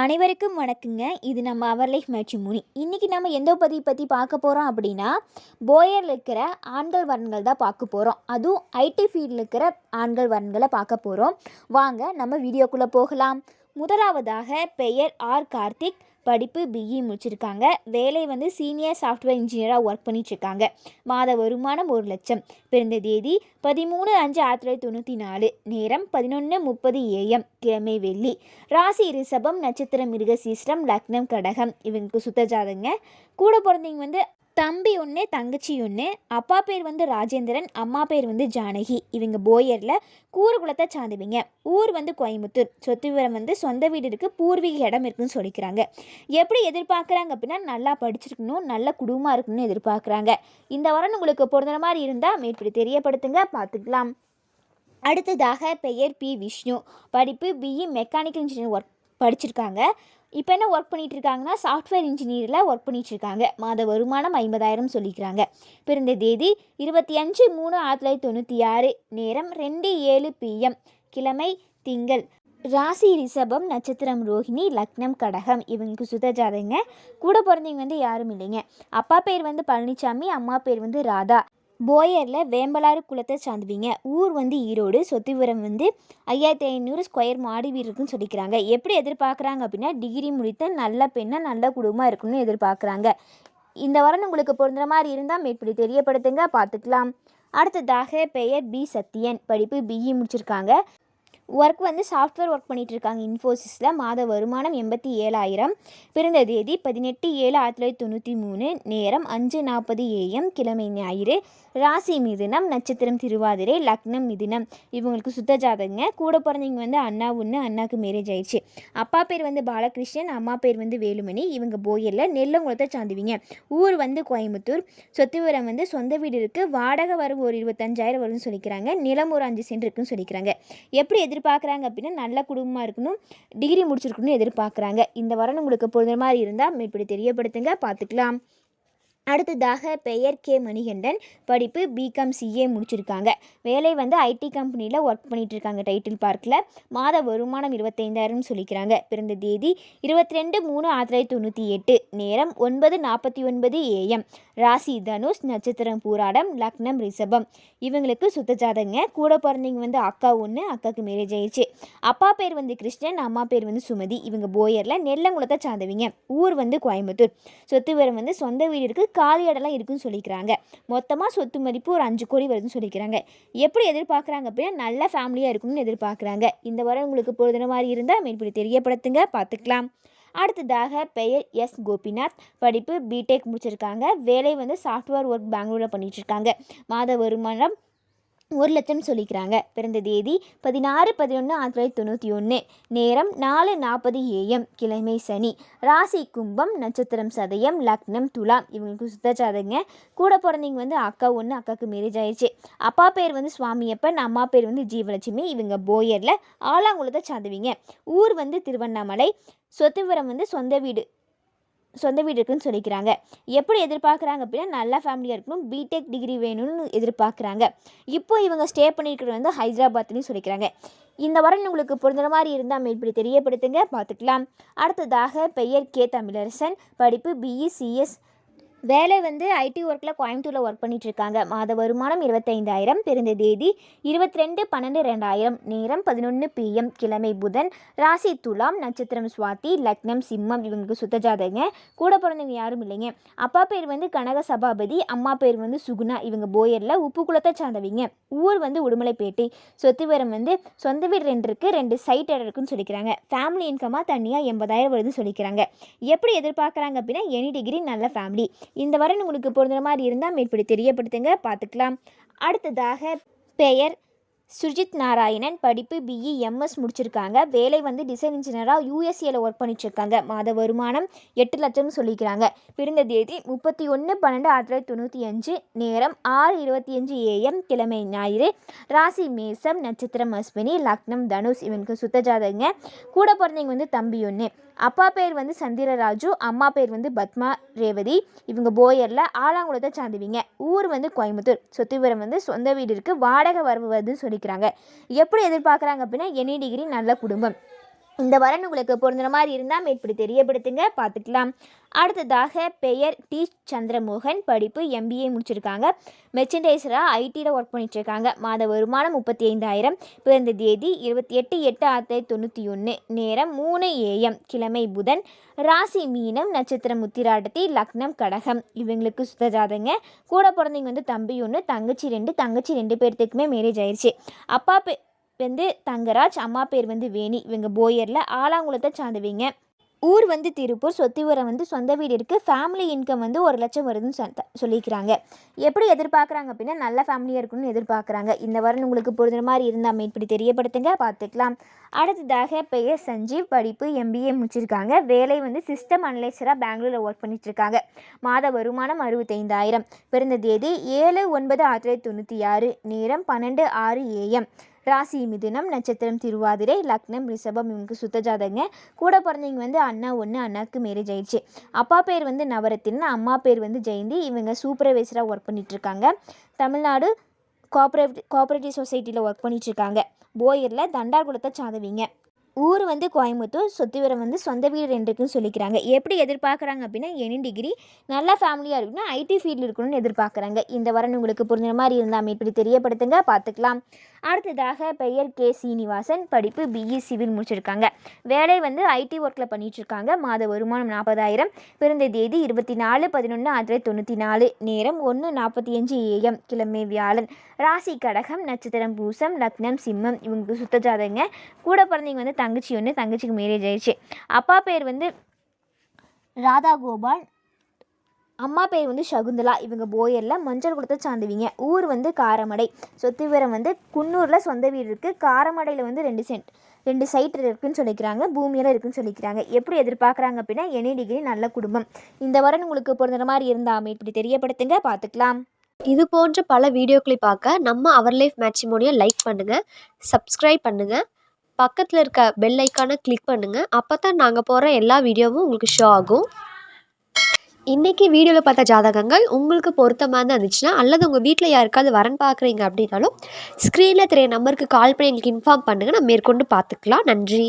அனைவருக்கும் வணக்கங்க. இது நம்ம அவர் லைஃப் மேட்ச்மோனி இன்றைக்கி நம்ம எந்த பதிவு பற்றி பார்க்க போகிறோம் அப்படின்னா போயரில் இருக்கிற ஆண்கள் வரன்கள் தான் பார்க்க போகிறோம் அதுவும் ஐடி ஃபீல்டில் இருக்கிற ஆண்கள் வரன்களை பார்க்க போகிறோம் வாங்க நம்ம வீடியோக்குள்ளே போகலாம். முதலாவதாக பெயர் ஆர் கார்த்திக். படிப்பு பிஇ முடிச்சிருக்காங்க. வேலை வந்து சீனியர் சாஃப்ட்வேர் இன்ஜினியராக ஒர்க் பண்ணிட்டுருக்காங்க. மாத வருமானம் ஒரு லட்சம். பிறந்த தேதி பதிமூணு அஞ்சு ஆயிரத்தி தொள்ளாயிரத்தி தொண்ணூற்றி நாலு. நேரம் பதினொன்று முப்பது ஏஎம் கிழமை வெள்ளி. ராசி ரிஷபம் நட்சத்திரம் மிருகசீஸ்டம் லக்னம் கடகம். இவங்களுக்கு சுத்த ஜாதகங்க. கூட பிறந்தவங்க வந்து தம்பி ஒன்று தங்கச்சி ஒன்று அப்பா பேர் வந்து ராஜேந்திரன் அம்மா பேர் வந்து ஜானகி. இவங்க போயரில் கூறுகுலத்தை சார்ந்தவங்க. ஊர் வந்து கோயம்புத்தூர். சொத்து விவரம் வந்து சொந்த வீடு இருக்குது பூர்வீக இடம் இருக்குன்னு சொல்லிக்கிறாங்க. எப்படி எதிர்பார்க்குறாங்க அப்படின்னா நல்லா படிச்சிருக்கணும் நல்ல குடும்பமாக இருக்கணும்னு எதிர்பார்க்குறாங்க. இந்த வாரம் உங்களுக்கு பொருந்துற மாதிரி இருந்தால் மேற்படி தெரியப்படுத்துங்க பார்த்துக்கலாம். அடுத்ததாக பெயர் பி. விஷ்ணு. படிப்பு பிஇ மெக்கானிக்கல் இன்ஜினியர் ஒர்க் படிச்சிருக்காங்க. இப்போ என்ன ஒர்க் பண்ணிட்டு இருக்காங்கன்னா சாஃப்ட்வேர் இன்ஜினியரில் ஒர்க் பண்ணிட்டு இருக்காங்க மாத வருமானம் ஐம்பதாயிரம் சொல்லிக்கிறாங்க. பிறந்த தேதி இருபத்தி அஞ்சு மூணு ஆயிரத்தி தொள்ளாயிரத்தி தொண்ணூற்றி ஆறு. நேரம் ரெண்டு ஏழு பிஎம் கிழமை திங்கள். ராசி ரிஷபம் நட்சத்திரம் ரோஹிணி லக்னம் கடகம். இவங்களுக்கு சுத ஜாதகங்க. கூட பிறந்தவங்க வந்து யாரும் இல்லைங்க. அப்பா பேர் வந்து பழனிசாமி அம்மா பேர் வந்து ராதா. போயரில் வேம்பலாறு குளத்தை சார்ந்துவீங்க. ஊர் வந்து ஈரோடு சொத்து விவரம் வந்து ஐயாயிரத்தி ஐநூறு ஸ்கொயர் மாடி வீடு இருக்குன்னு சொல்லிக்கிறாங்க. எப்படி எதிர்பார்க்குறாங்க அப்படின்னா டிகிரி முடித்த நல்ல பெண்ணாக நல்ல குடும்பமாக இருக்கணும்னு எதிர்பார்க்குறாங்க. இந்த வாரம் உங்களுக்கு பொருந்துற மாதிரி இருந்தால் மேற்படி தெரியப்படுத்துங்க. பார்த்துக்கலாம். அடுத்ததாக பெயர் பி. சத்யன். படிப்பு பிஇ e. முடிச்சிருக்காங்க. ஒர்க் வந்து சாஃப்ட்வேர் ஒர்க் பண்ணிகிட்ருக்காங்க இருக்காங்க இன்ஃபோசிஸில் மாத வருமானம் எண்பத்தி ஏழாயிரம். பிறந்த தேதி பதினெட்டு ஏழு ஆயிரத்தி தொள்ளாயிரத்தி தொண்ணூற்றி மூணு. நேரம் அஞ்சு நாற்பது ஏஎம் கிழமை ஞாயிறு. ராசி மிதுனம் நட்சத்திரம் திருவாதிரை லக்னம் மிதுனம். இவங்களுக்கு சுத்த ஜாதகங்க. கூட பிறந்தவங்க வந்து அண்ணா ஒன்று அண்ணாக்கு மேரேஜ் ஆயிடுச்சு. அப்பா பேர் வந்து பாலகிருஷ்ணன் அம்மா பேர் வந்து வேலுமணி. இவங்க போயரில் நெல்லங்குளத்தை சார்ந்துவீங்க ஊர் வந்து கோயம்புத்தூர். சொத்து விவரம் வந்து சொந்த வீடு இருக்குது வாடகை வரும் ஒரு இருபத்தஞ்சாயிரம் வரும்னு சொல்லிக்கிறாங்க. நிலம் ஒரு அஞ்சு சென்ட் இருக்குன்னு சொல்லிக்கிறாங்க. எப்படி எதிர்பார்க்குறாங்க அப்படின்னா நல்ல குடும்பமாக இருக்கணும் டிகிரி முடிச்சிருக்கணும்னு எதிர்பார்க்குறாங்க. இந்த வாரம் உங்களுக்கு பொருந்த மாதிரி இருந்தால் இப்படி தெரியப்படுத்துங்க பார்த்துக்கலாம். அடுத்ததாக பெயர் கே மணிகண்டன். படிப்பு பிகாம் சிஏ முடிச்சிருக்காங்க. வேலை வந்து ஐடி கம்பெனியில் ஒர்க் பண்ணிகிட்டு இருக்காங்க டைட்டில் பார்க்கில் மாத வருமானம் இருபத்தைந்தாயிரம்னு சொல்லிக்கிறாங்க. பிறந்த தேதி இருபத்தி ரெண்டு மூணு ஆயிரத்தி தொள்ளாயிரத்தி தொண்ணூற்றி எட்டு. நேரம் ஒன்பது நாற்பத்தி ஒன்பது ஏஎம் ராசி தனுஷ் நட்சத்திரம் பூராடம் லக்னம் ரிஷபம். இவங்களுக்கு சுத்த ஜாதகங்க. கூட பிறந்தவங்க வந்து அக்கா ஒன்று அக்காவுக்கு மேரேஜ் ஆயிடுச்சு. அப்பா பேர் வந்து கிருஷ்ணன் அம்மா பேர் வந்து சுமதி. இவங்க போயரில் நெல்லங்குளத்தை சார்ந்தவங்க ஊர் வந்து கோயம்புத்தூர். சொத்து வந்து சொந்த வீடு இருக்குது காலி இடம்லாம் இருக்குன்னு சொல்லிக்கிறாங்க. மொத்தமாக சொத்து மதிப்பு ஒரு அஞ்சு கோடி வருதுன்னு சொல்லிக்கிறாங்க. எப்படி எதிர்பார்க்குறாங்க அப்படின்னா நல்ல ஃபேமிலியாக இருக்கணும்னு எதிர்பார்க்குறாங்க. இந்த வாரம் உங்களுக்கு பொழுதுன மாதிரி இருந்தால் மேற்படி தெரியப்படுத்துங்க பார்த்துக்கலாம். அடுத்ததாக பெயர் எஸ். கோபிநாத். படிப்பு பிடெக் முடிச்சிருக்காங்க. வேலை வந்து சாஃப்ட்வேர் ஒர்க் பெங்களூரில் பண்ணிகிட்ருக்காங்க மாத வருமானம் ஒரு லட்சம் சொல்லிக்கிறாங்க. பிறந்த தேதி பதினாறு பதினொன்று ஆயிரத்தி தொள்ளாயிரத்தி தொண்ணூற்றி ஒன்று நேரம் நாலு நாற்பது ஏஎம் கிழமை சனி. ராசி கும்பம் நட்சத்திரம் சதயம் லக்னம் துலாம். இவங்களுக்கு சுத்த ஜாதகங்க கூட பிறந்தவங்க வந்து அக்கா ஒன்று அக்காவுக்கு மேரேஜ் ஆயிடுச்சு அப்பா பேர் வந்து சுவாமியப்பன் அம்மா பேர் வந்து ஜீவலட்சுமி. இவங்க போயரில் ஆலாங்குளத்தை சார்ந்துவீங்க ஊர் வந்து திருவண்ணாமலை. சொத்து விவரம் வந்து சொந்த வீடு. சொந்த வீடு இருக்குன்னு சொல்லிக்கிறாங்க. எப்படி எதிர்பார்க்குறாங்க அப்படின்னா நல்ல ஃபேமிலியாக இருக்கணும் பிடெக் டிகிரி வேணும்னு எதிர்பார்க்குறாங்க. இப்போ இவங்க ஸ்டே பண்ணியிருக்கிறது வந்து ஹைதராபாத்னு சொல்லிக்கிறாங்க. இந்த வாரம் உங்களுக்கு பொருந்துற மாதிரி இருந்தால் மேற்படி தெரியப்படுத்துங்க. பார்த்துக்கலாம். அடுத்ததாக பெயர் கே. தமிழரசன். படிப்பு பிஇ சிஎஸ் வேலை வந்து ஐடி ஒர்க்கில் கோயம்புத்தூரில் ஒர்க் பண்ணிகிட்ருக்காங்க இருக்காங்க மாத வருமானம் இருபத்தைந்தாயிரம் பிறந்த தேதி இருபத்தி ரெண்டு பன்னெண்டு ரெண்டாயிரம் நேரம் பதினொன்று பிஎம் கிழமை புதன் ராசி துலாம் நட்சத்திரம் சுவாதி லக்னம் சிம்மம் இவங்களுக்கு சுத்த ஜாதகங்க. கூட பிறந்தவங்க யாரும் இல்லைங்க. அப்பா பேர் வந்து கனக சபாபதி அம்மா பேர் வந்து சுகுணா இவங்க போயரில் உப்பு குளத்தை சார்ந்தவங்க. ஊர் வந்து உடுமலைப்பேட்டை. சொத்து விவரம் வந்து சொந்த வீடு ரெண்டு இருக்குது ரெண்டு சைட் இடம் இருக்குன்னு சொல்லிக்கிறாங்க. ஃபேமிலி இன்கமாக தனியாக எண்பதாயிரம் வருதுன்னு சொல்லிக்கிறாங்க. எப்படி எதிர்பார்க்குறாங்க அப்படின்னா எனி டிகிரி நல்ல ஃபேமிலி இந்த வரன் உங்களுக்கு பொருந்துற மாதிரி இருந்தால் மேற்படி தெரியப்படுத்துங்க. பார்த்துக்கலாம். அடுத்ததாக பெயர் சுர்ஜித் நாராயணன் படிப்பு பிஇ எம்எஸ் முடிச்சிருக்காங்க. வேலை வந்து டிசைன் இன்ஜினியராக யூஎஸ்ஏல ஒர்க் பண்ணிட்டுருக்காங்க. மாத வருமானம் எட்டு லட்சம்னு சொல்லிக்கிறாங்க. பிறந்த தேதி முப்பத்தி ஒன்று பன்னெண்டு ஆயிரத்தி தொள்ளாயிரத்தி தொண்ணூற்றி அஞ்சு. நேரம் ஆறு இருபத்தி அஞ்சு ஏஎம் கிழமை ஞாயிறு. ராசி மேசம் நட்சத்திரம் அஸ்வினி லக்னம் தனுஷ் இவனுக்கு சுத்த ஜாதகங்க. கூட பிறந்தவங்க வந்து தம்பி ஒன்று அப்பா பேர் வந்து சந்திரராஜு அம்மா பேர் வந்து பத்மா ரேவதி. இவங்க போயரில் ஆலாங்குளத்தை சார்ந்துவிங்க. ஊர் வந்து கோயம்புத்தூர். சொத்து விவரம் வந்து சொந்த வீடு இருக்குது வாடகை வரவு வருதுன்னு சொல்லிக்கிறாங்க எப்படி எதிர்பார்க்குறாங்க அப்படின்னா எனி டிகிரி நல்ல குடும்பம். இந்த வரன் உங்களுக்கு பொருந்துற மாதிரி இருந்தால் மேற்படி தெரியப்படுத்துங்க பார்த்துக்கலாம். அடுத்ததாக பெயர் டி. சந்திரமோகன். படிப்பு எம்பிஏ முடிச்சிருக்காங்க. மெர்ச்சன்டைசராக ஐடியில் ஒர்க் பண்ணிகிட்ருக்காங்க மாத வருமானம் முப்பத்தி ஐந்தாயிரம் பிறந்த தேதி இருபத்தி எட்டு எட்டு ஆயிரத்தி தொள்ளாயிரத்தி தொண்ணூற்றி ஒன்று நேரம் மூணு ஏஎம். கிழமை புதன். ராசி மீனம் நட்சத்திரம் முத்திராட்டத்தி லக்னம் கடகம். இவங்களுக்கு சுத்தஜாதங்க கூட பிறந்தவங்க வந்து தம்பி ஒன்று தங்கச்சி ரெண்டு. தங்கச்சி ரெண்டு பேர்த்துக்குமே மேரேஜ் ஆயிடுச்சு அப்பா பே வந்து தங்கராஜ் அம்மா பேர் வந்து வேணி. இவங்க போயரில் ஆலாங்குளத்தை சார்ந்தவங்க. ஊர் வந்து திருப்பூர் சொத்து உரம் வந்து சொந்த வீடு இருக்குது ஃபேமிலி இன்கம் வந்து ஒரு லட்சம் வருதுன்னு சொல் சொல்லிக்கிறாங்க. எப்படி எதிர்பார்க்குறாங்க அப்படின்னா நல்ல ஃபேமிலியாக இருக்கணும்னு எதிர்பார்க்குறாங்க. இந்த வாரம் உங்களுக்கு பொருந்துற மாதிரி இருந்தால் இப்படி தெரியப்படுத்துங்க பார்த்துக்கலாம். அடுத்ததாக பெயர் சஞ்சீவ் படிப்பு எம்பிஏ முடிச்சிருக்காங்க. வேலை வந்து சிஸ்டம் அனலைசராக பெங்களூரில் ஒர்க் பண்ணிட்டுருக்காங்க. மாத வருமானம் அறுபத்தைந்தாயிரம். பிறந்த தேதி ஏழு ஒன்பது ஆயிரத்தி தொள்ளாயிரத்தி தொண்ணூற்றி ஆறு. நேரம் பன்னெண்டு ஆறு ஏஎம் ராசி மிதுனம் நட்சத்திரம் திருவாதிரை லக்னம் ரிஷபம் இவங்களுக்கு சுத்த ஜாதகங்க. கூட பிறந்தவங்க வந்து அண்ணா ஒன்று அண்ணாக்கு மேரேஜ் ஆயிடுச்சு. அப்பா பேர் வந்து நவரத்தின் அம்மா பேர் வந்து ஜெயந்தி. இவங்க சூப்பர்வைசராக ஒர்க் பண்ணிகிட்ருக்காங்க தமிழ்நாடு கோஆப்ரேட்டிவ் கோஆப்ரேட்டிவ் சொசைட்டியில் ஒர்க் பண்ணிகிட்ருக்காங்க போயரில் தண்டார்குளத்தை சாதவிங்க. ஊர் வந்து கோயம்புத்தூர் சொத்து விவரம் வந்து சொந்த வீடு ரெண்டுக்குன்னு சொல்லிக்கிறாங்க. எப்படி எதிர்பார்க்குறாங்க அப்படின்னா எனி டிகிரி நல்ல ஃபேமிலியாக இருக்குன்னா ஐடி ஃபீல்டில் இருக்கணும்னு எதிர்பார்க்குறாங்க. இந்த வரன் உங்களுக்கு புரிஞ்ச மாதிரி இருந்தால் இப்படி தெரியப்படுத்துங்க பார்த்துக்கலாம். அடுத்ததாக பெயர் கே. சீனிவாசன் படிப்பு பிஇ சிவில் முடிச்சிருக்காங்க. வேலை வந்து ஐடி ஒர்க்கில் பண்ணிகிட்ருக்காங்க இருக்காங்க மாத வருமானம் நாற்பதாயிரம் பிறந்த தேதி இருபத்தி நாலு பதினொன்று ஆயிரத்தி தொள்ளாயிரத்தி தொண்ணூற்றி நாலு நேரம் ஒன்று நாற்பத்தி அஞ்சு ஏஎம் கிழமை வியாழன். ராசி கடகம் நட்சத்திரம் பூசம் லக்னம் சிம்மம் இவங்களுக்கு சுத்த ஜாதகங்க. கூட பிறந்தவங்க வந்து தங்கச்சி ஒன்று தங்கச்சிக்கு மேரேஜ் ஆயிடுச்சு. அப்பா பேர் வந்து ராதா கோபால் அம்மா பேர் வந்து சகுந்தலா. இவங்க போயரில் மஞ்சள் கொடுத்த சார்ந்தவிங்க ஊர் வந்து காரமடை. சொத்து விவரம் வந்து குன்னூரில் சொந்த வீடு இருக்குது காரமடையில் வந்து ரெண்டு சென்ட் ரெண்டு சைட் இருக்குதுன்னு சொல்லிக்கிறாங்க. பூமியெல்லாம் இருக்குதுன்னு சொல்லிக்கிறாங்க. எப்படி எதிர்பார்க்குறாங்க அப்படின்னா எனி டிகிரி நல்ல குடும்பம். இந்த வரன் உங்களுக்கு பொருந்துற மாதிரி இருந்தாமே இப்படி தெரியப்படுத்துங்க. பார்த்துக்கலாம். இது போன்ற பல வீடியோக்களை பார்க்க நம்ம அவர் லைஃப் மேட்சிமோனியை லைக் பண்ணுங்கள் சப்ஸ்கிரைப் பண்ணுங்கள் பக்கத்தில் இருக்க பெல் ஐக்கானை கிளிக் பண்ணுங்கள் அப்போ தான் நாங்கள் போடுற எல்லா வீடியோவும் உங்களுக்கு ஷோ ஆகும். இன்றைக்கி வீடியோவில் பார்த்த ஜாதகங்கள் உங்களுக்கு பொருத்தமாக இருந்துச்சுன்னா அல்லது உங்கள் வீட்டில் யாருக்காவது வரன் பார்க்குறீங்க அப்படின்னாலும் ஸ்க்ரீனில் தெரிய நம்பருக்கு கால் பண்ணி எங்களுக்கு இன்ஃபார்ம் பண்ணுங்கள் நம்ம மேற்கொண்டு பார்த்துக்கலாம். நன்றி.